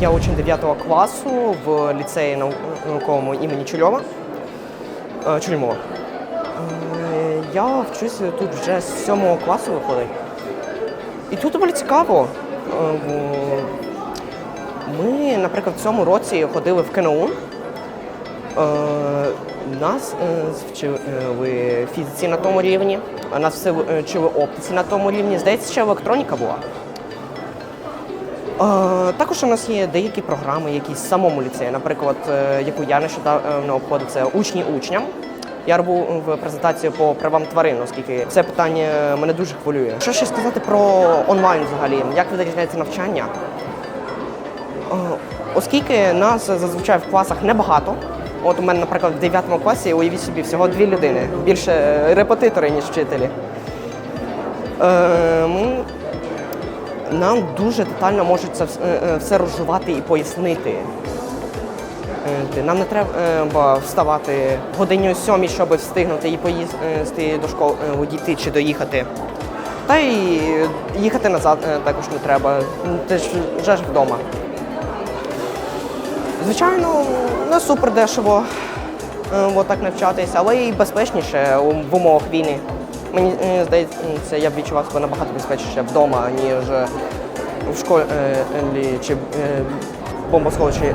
Я учень 9 класу в ліцеї нау- науковому імені Чульова. Е, Чульмова. Е, Я вчусь тут вже з 7 класу виходить. І тут доволі цікаво. Е, Ми, наприклад, в цьому році ходили в КНУ. Нас вчили фізиці на тому рівні, нас вчили оптиці на тому рівні. Здається, ще електроніка була. Також у нас є деякі програми, які в самому ліцеї, наприклад, е, яку я нещодавно обходив, це учні учням. Я робив презентацію по правам тварин, оскільки це питання мене дуже хвилює. Що ще сказати про онлайн взагалі? Як відрізняється навчання? Е, Оскільки нас зазвичай в класах небагато. От у мене, наприклад, в 9 класі, уявіть собі, всього дві людини, більше е, репетитори, ніж вчителі. Ми нам дуже детально можуть це е, е, все розжувати і пояснити. Е, Нам не треба вставати годині о сьомій, щоб встигнути і поїсти до школи, дійти чи доїхати. Та й їхати назад також не треба. Ти ж вже ж вдома. Звичайно, не супер дешево так навчатись, але і безпечніше в умовах війни. Мені е, здається, я б відчував себе набагато безпечніше вдома, ніж в школі е, чи е, бомбосховищі.